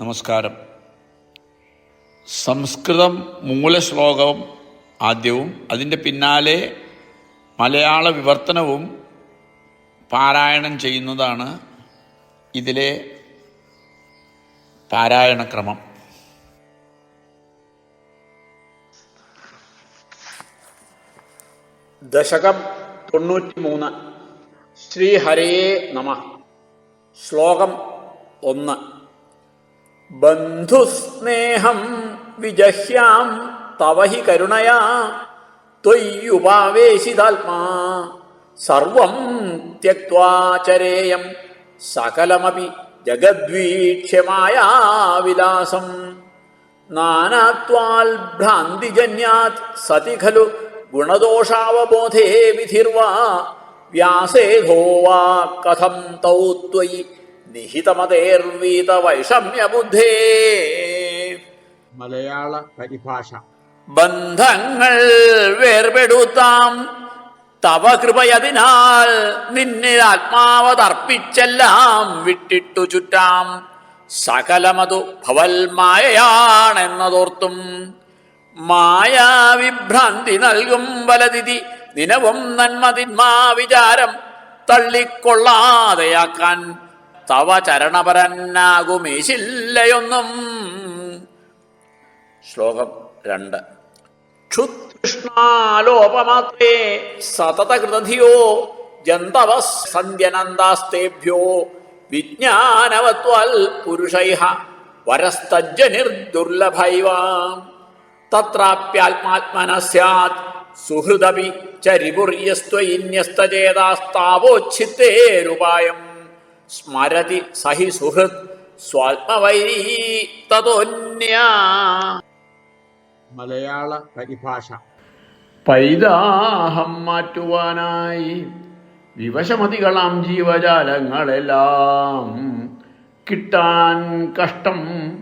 നമസ്കാരം. സംസ്കൃതം മൂലശ്ലോകം ആദ്യവും അതിന്റെ പിന്നാലെ മലയാള വിവർത്തനവും പാരായണം ചെയ്യുന്നതാണ് ഇതിലെ പാരായണക്രമം ദശകം തൊണ്ണൂറ്റി മൂന്ന് ശ്രീഹരേ നമ. ശ്ലോകം ഒന്ന്. ബന്ധുസ്നേഹം വിജഹ്യാം തവ ഹി കരുണയാ ത്വയ്യുപാവേശിതാത്മാ സർവം ത്യക്വാചരേയം സകലമപി ജഗദ്വീക്ഷ്യമായാ വിലാസം നാനാത്വാൽ ഭ്രാന്തിജന്യാത് സതി ഖലു ഗുണദോഷാവബോധേ വിധിർവാ വ്യാസേധോ വാ കഥം തൗ ത്വയി നിഹിതമതേർവീത വൈഷമ്യബുദ്ധേ മലയാള പരിഭാഷ. ബന്ധങ്ങൾ വേർപെടുത്താം. തവ കൃപയതിനാൽ നിന്നെ ആത്മാവതർപ്പിച്ചെല്ലാം വിട്ടിട്ടു ചുറ്റാം. സകലമതു ഭവൽ മായയാണെന്നതോർത്തും മായാവിഭ്രാന്തി നൽകും വലതിഥി ദിനവും നന്മതിന്മാ വിചാരം തള്ളിക്കൊള്ളാതെയാക്കാൻ തവ ചരണപരനാകുമേശില്ലയൊന്നും ശ്ലോകം രണ്ട്. ക്ഷുതൃഷ്ണാലോപമാത്രേ സതതകൃതധിയോ ജന്തവ സന്ധ്യനന്ദാസ്തേഭ്യോ വിജ്ഞാനവത്വൽ പുരുഷൈഹ വരസ്തജ്ജനിർദുർലഭൈവാം. തത്രാപ്യാത്മാത്മന സ്യാത് സുഹൃദപി ചരിപുര്യസ്ത്വയിന്യസ്തചേതാസ്താവോച്ഛിത്തേരുപായം സ്മരതി സഹി സുഹൃത് സ്വാത്മവൈരീ തതോന്യാ. മലയാള പരിഭാഷ. പൈതാഹം മാറ്റുവാനായി വിവശമതികളാം ജീവജാലങ്ങളെല്ലാം. കിട്ടാൻ കഷ്ടം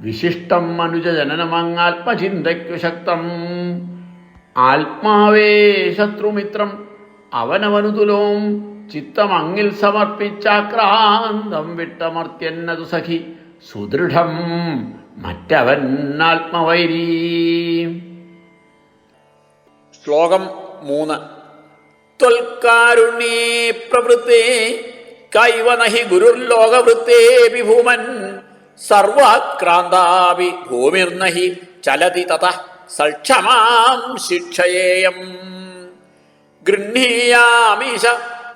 വിശിഷ്ടം മനുജജനനമങ്ങാത്മചിന്തയ്ക്കു ശക്തം. ആത്മാവേ ശത്രുമിത്രം അവനവനുതുലോം ചിത്തമങ്ങിൽ സമർപ്പിച്ചാക്രാന്തം വിട്ടമർത്യന്നതു സഖി. സുദൃഢം മറ്റവൻ ആത്മവൈരീ. ശ്ലോകം മൂന്ന്. ത്വൽക്കാരുണ്യേ പ്രവൃത്തേ കൈവനഹി ഗുരുർലോകവൃത്തേ വിഭൂമൻ. സർവാക്രാന്താപി ഭൂമിർനഹി ചലതി തത സക്ഷമാം ശിക്ഷയേയം. ഗൃഹീയാമീശ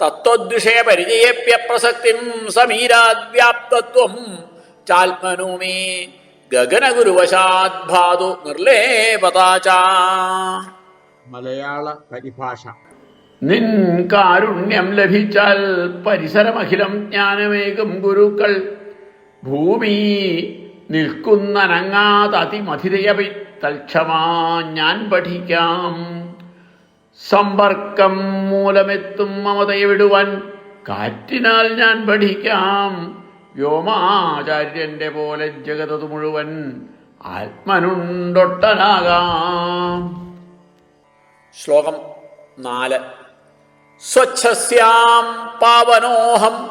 തത്വദ്വിഷയ പരിചയപ്യപ്രസക്തിം സമീരാദ്വ്യാപ്തത്വം. ചാത്മനോ മേ ഗഗനഗുരുവശാത് ഭാതു നിർലേപതാചാ. മലയാള പരിഭാഷ. നിൻ കാരുണ്യം ലഭിച്ചാൽ പരിസരമഖിലം ജ്ഞാനമേകും ഗുരുക്കൾ. ഭൂമി നിൽക്കുന്നനങ്ങാതതിമധിരയവി തൽക്ഷമാ ഞാൻ പഠിക്കാം. സമ്പർക്കം മൂലമെത്തും മമതയെ വിടുവാൻ കാറ്റിനാൽ ഞാൻ പഠിക്കാം. വ്യോമാചാര്യന്റെ പോലെ ജഗതത് മുഴുവൻ ആത്മനുണ്ടൊട്ടനാകാം. ശ്ലോകം നാല്. സ്വച്ഛസ്യാം പാവനോഹം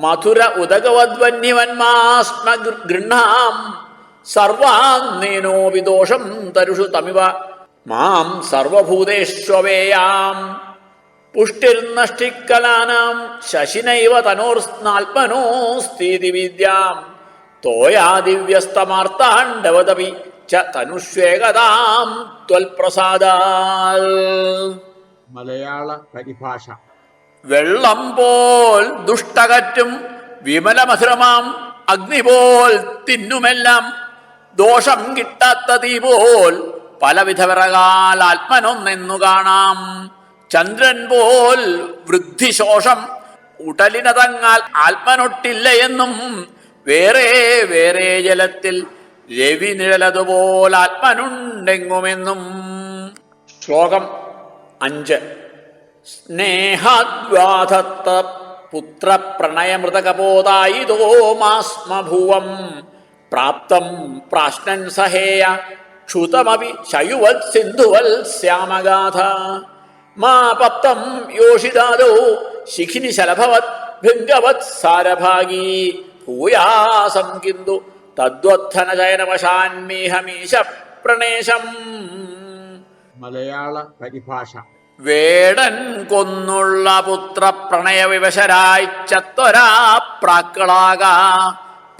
മധുര ഉദകവദ്വന്യവന്മാസ്മ ഗൃഹാം. സർവാന്നേനോപി ദോഷം തരുഷു തമിവ മാം സർവഭൂതേഷ്വവേയാം. പുഷ്ടിർനഷ്ടിക്കലാനാം ശശിനൈവ തനോർസ്നാത്മനോസ്തീതി വിദ്യാം. തോയാദിവ്യസ്തമാർത്താണ്ഡവതപി ച തനുഷ്വേകതാം ത്വൽപ്രസാദാൽ. മലയാള പരിഭാഷ. വെള്ളം പോൽ ദുഷ്ടകറ്റും വിമലമധുരമാം അഗ്നി പോൽ തിന്നുമെല്ലാം ദോഷം കിട്ടാത്ത തീ പോൽ പലവിധ വിറകാൽ ആത്മനൊന്നെന്നു കാണാം. ചന്ദ്രൻ പോൽ വൃദ്ധിശോഷം ഉടലിനതങ്ങാൽ ആത്മനൊട്ടില്ല എന്നും വേറെ വേറെ ജലത്തിൽ രവി നിഴലതുപോൽ ആത്മനുണ്ടെങ്ങുമെന്നും. ശ്ലോകം അഞ്ച്. സ്നേഹാദ്വാധത്ത പുത്രപ്രണയമൃതകപോതായിതോ മാസ്മഭുവം പ്രാപ്തം പ്രാശ്നൻ സഹേയ ക്ഷുതമപി ശയുവത് സിന്ധുവൽ ശ്യാമഗാഥ. മാ പപ്തം യോഷിതാദോ ശിഖിനി ശലഭവത് ഭൃംഗവത് സാരഭാഗീ. ഭൂയാസം കിന്തു തദ്വത്ഥനചയനവശാന്മീഹമീശ പ്രണേശം. മലയാള പരിഭാഷ. വേടൻ കൊന്നുള്ള പുത്ര പ്രണയവിവശരായി ചത്തൊരാ പ്രാക്കളാക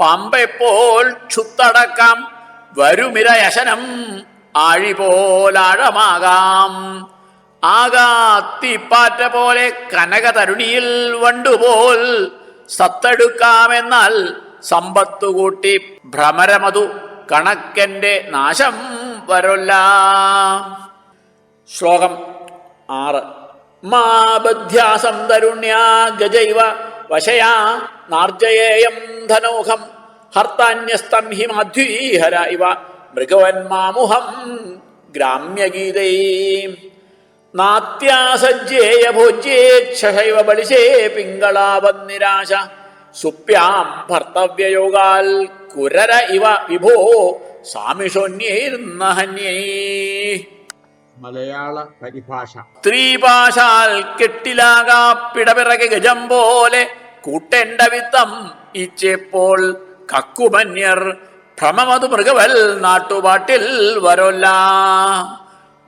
പമ്പെപ്പോൾ ക്ഷുത്തടക്കാം വരുമിരയശനം ആഴിപോലാഴമാകാം ആകാത്തിപ്പാറ്റ പോലെ കനകതരുണിയിൽ വണ്ടുപോൽ സത്തെടുക്കാമെന്നാൽ സമ്പത്തു കൂട്ടി ഭ്രമരമതു കണക്കന്റെ നാശം വരൊല്ല. ശ്ലോകം ആറ്. മാബദ്ധ്യാസം തരുണ്യാ ഗജൈവ വശയാ നാർജയേയം ധനോഹം ഹർത്താന്യസ്തം ഹി മാധ്വീഹര ഇവ മൃഗവന്മാമുഹം ഗ്രാമ്യഗീതൈ. നാത്യാസജ്ജേയ ഭോജ്യേച്ഛൈവ ബളിശേ പിങ്കളാവന്നിരാശ സുപ്യാം ഭർത്തവ്യയോഗാൽ കുരര ഇവ വിഭോ സാമിഷോന്യൈർന്നഹന്യൈ മലയാള പരിഭാഷ. സ്ത്രീഭാഷാൽ കെട്ടിലാകാ പിടപിറകെ ഗജം പോലെ കൂട്ടേണ്ട വിത്തം ഇച്ചപ്പോൾ കക്കുമന്യർ ഭ്രമമതു മൃഗവൽ നാട്ടുപാട്ടിൽ വരൊല്ല.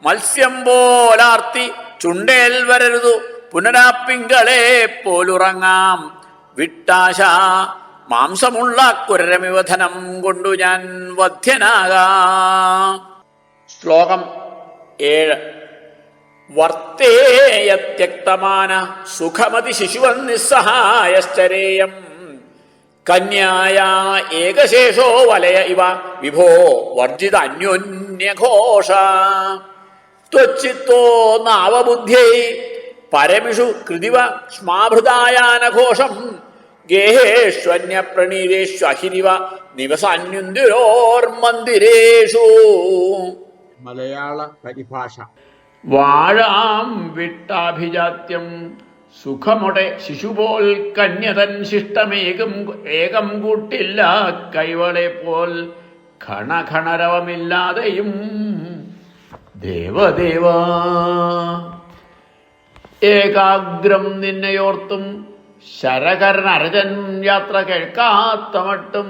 മത്സ്യം പോലാർത്തി ചുണ്ടേൽ വരരുതു പുനരാപ്പിങ്കളെ പോലുറങ്ങാം. വിട്ടാശ മാംസമുള്ള കുരരമിവധനം കൊണ്ടു ഞാൻ വധ്യനാകാം. ശ്ലോകം ഏഴ്. വർത്തേയത്യക്തമാന സുഖമതി ശിശുവൻ നിസ്സഹായശ്ചരേയം. കന്യായ ഏകശേഷോ വലയ ഇവ. വിഭോ വർജിത അന്യോന്യഘോഷ. ത്വച്ചിത്തോ നാവബുദ്ധ്യൈ പരമിഷു കൃതിവ സ്മാഭൃതായാനഘോഷം ഗേഹേഷ്വന്യപ്രണീതേഷ്വഹിരിവ നിവസാന്യുന്തിരോർമന്ദിരേഷു. മലയാള പരിഭാഷ. വാഴാം വിട്ടാഭിജാത്യം സുഖമൊടെ ശിശുപോൽ കന്യതൻ ശിഷ്ടമേകം ഏകം കൂട്ടില്ല കൈവളെ പോൽ ഖണഖണരവമില്ലാതെയും ദേവദേവ ഏകാഗ്രം നിന്നെയോർത്തും ശരകരനരജൻ യാത്ര കേൾക്കാത്തമട്ടും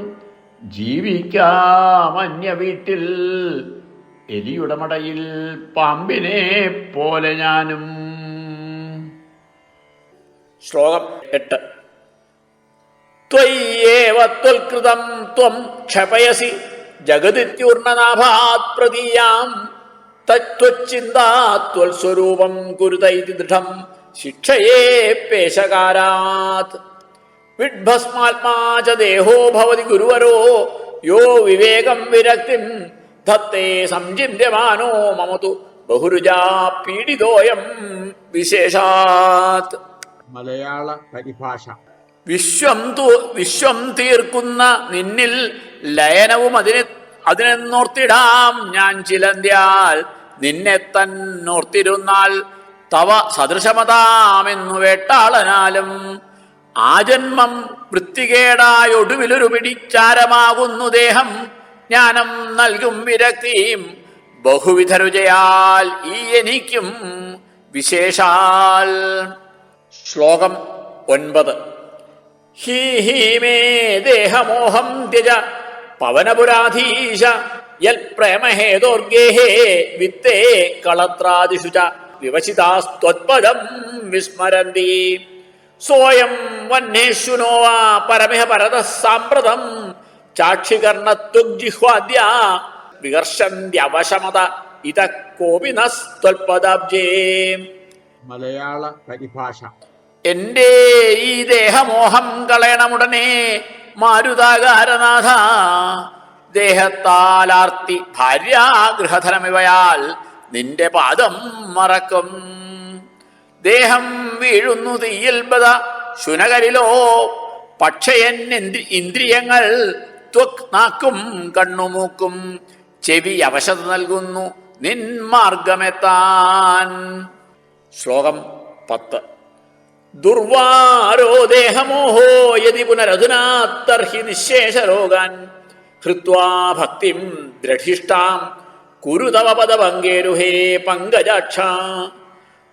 ജീവിക്കാമന്യ വീട്ടിൽ എലിയുടമടയിൽ പാമ്പിനെ പോലെ ഞാനും. ശ്ലോകം എട്ട്. ത്വയ്യേവത്വൽകൃതം ത്വം ക്ഷപയസി ജഗതിത്യൂർണനാഭാത് പ്രതീയാം. തത്വച്ചിന്താത്വൽസ്വരൂപം കുരുത കുരുതൈതി ദൃഢം ശിക്ഷയേ പേശകാരാത്. വിഡ്ഭസ്മാത്മാ ദേഹോ ഭവതി ഗുരുവരോ യോ വിവേകം വിരക്തിം ധത്തേ സംചിന്യമാനോ മമതു ബഹുരുജാ പീഡിതോയം വിശേഷാത്. മലയാള പരിഭാഷ. വിശ്വം വിശ്വം തീർക്കുന്ന നിന്നിൽ ലയനവും അതിനെ അതിനെന്നോർത്തിടാം ഞാൻ ചിലന്തിയാൽ. നിന്നെ തന്നോർത്തിരുന്നാൽ തവ സദൃശമതാമെന്നു വേട്ടാളനാലും. ജന്മം വൃത്തികേടായ ഒടുവിലൊരു പിടിച്ചാരമാകുന്നു ദേഹം. ജ്ഞാനം നൽകും വിരക്തിയും ബഹുവിധരുചയാൽ ഈ എനിക്കും വിശേഷാൽ. ശ്ലോകം ഒൻപത്. ഹീ ഹീ മേ ദേഹമോഹം ത്യജ പവനപുരാധീശ യൽ പ്രേമഹേതോർഗേഹേ വിത്തേ കളത്രാദിഷു വിവശിതാസ്ത്വത്പദം വിസ്മരന്തി. സോയം വന്നേശുനോ വാ പരമഹ പരത സാമ്പ്രതം ചാക്ഷികർണത്വജിഹ്വാദ്യ വികർഷന്ത്യവശമത ഇത കോപി നസ്ത്വൽപദാബ്ജേ മലയാള പരിഭാഷ. എന്റെ ഈ ദേഹമോഹം കളയണമുടനെ മാരുതാകാരനാഥ. ദേഹത്താലാർത്തി ഭാര്യാഗൃഹധനമിവയാൽ നിന്റെ പാദം മറക്കും. ദേഹം വീഴുന്നു തീയിൽ ബത ശുനകരിലോ. പക്ഷേ ഇന്ദ്രിയങ്ങൾ ത്വക് നാക്കും കണ്ണുമൂക്കും. ചെവി അവശത നൽകുന്നു നിൻ മാർഗമെത്താൻ. ശ്ലോകം പത്ത്. ദുർവാരോ ദേഹമോഹോ യതി പുനരധുനാ തർഹി നിശേഷരോഗാൻ ഹൃത്വാ ഭക്തിം ദ്രഢിഷ്ടാം കുരുതവ പദഭംഗേരുഹേ പങ്കജാക്ഷ.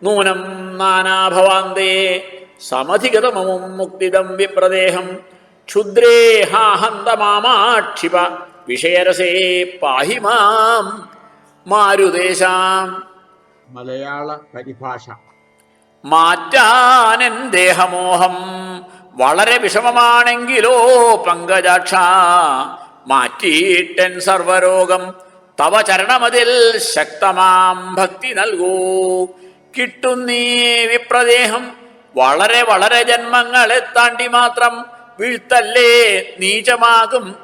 നൂനം നാനാഭവാന്തേ സമധിഗതമമും മുക്തിദം വിപ്രദേഹം ക്ഷുദ്രേ ഹാഹന്ത മാമാക്ഷിപ വിഷയരസേ പാഹി മാം മാരുദേശാം മലയാള പരിഭാഷ. മാറ്റാനൻ ദേഹമോഹം വളരെ വിഷമമാണെങ്കിലോ പങ്കജാക്ഷ. മാറ്റിയിട്ടൻ സർവരോഗം തവ ചരണമതിൽ ശക്തമാം ഭക്തി നൽകൂ. കിട്ടുന്നീ വിപ്രദേഹം വളരെ വളരെ ജന്മങ്ങളെ താണ്ടി മാത്രം വീഴ്ത്തല്ലേ നീചമാകും.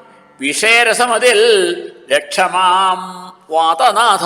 വിഷയരസമതിൽ രക്ഷമാം വാതനാഥ.